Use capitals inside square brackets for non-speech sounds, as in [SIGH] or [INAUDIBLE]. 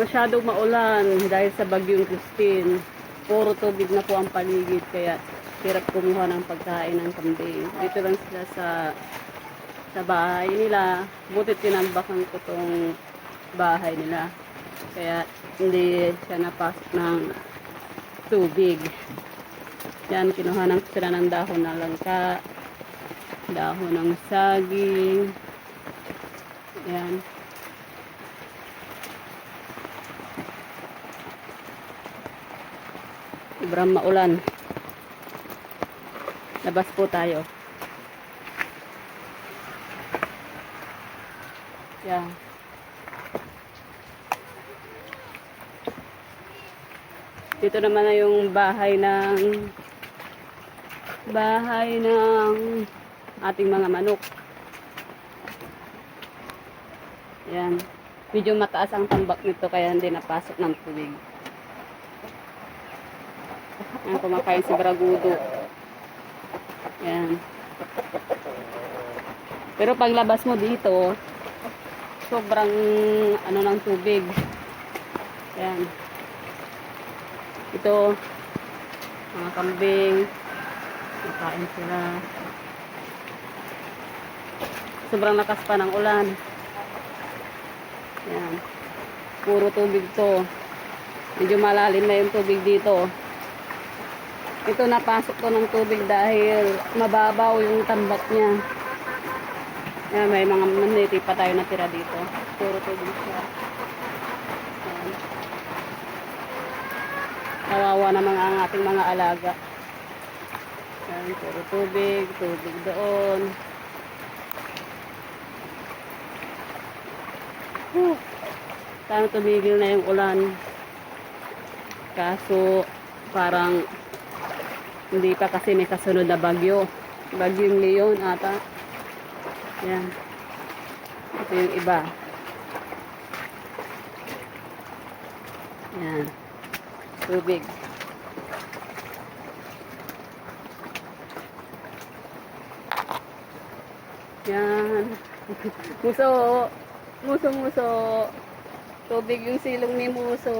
masyadong maulan dahil sa bagyong Christine. Puro tubig na po ang paligid kaya hirap kumuha ng pagkain ng kambing. Dito lang sila sa sa bahay nila. Buti tinambakan ko tong bahay nila. Kaya hindi siya napasok ng tubig. Yan, kinuhanan ko sila ng dahon ng langka, dahon ng saging. Yan. Sobrang maulan. Labas po tayo. Yan. Dito naman na yung bahay ng bahay ng ating mga manok. Yan. Medyo mataas ang tambak nito kaya hindi napasok ng tubig. Yan, kumakain si Bragudo. Yan. Pero paglabas mo dito, sobrang ano ng tubig. Yan. Ito, mga kambing. Nakain sila. Sobrang lakas pa ng ulan. Yan. Puro tubig to. Medyo malalim na yung tubig dito. Ito napasok to ng tubig dahil mababaw yung tambak niya. Yan, may mga maniti pa tayo natira dito. Puro tubig siya. Kawawa naman ang ating mga alaga. Yan, puro tubig, tubig doon. Whew. Sana tumigil na yung ulan. Kaso, parang hindi pa kasi may kasunod na bagyo. Bagyong Leon ata. Yan. Ito yung iba. Yan. Tubig. Yan. [LAUGHS] Muso. Muso, muso. Tubig yung silong ni Muso.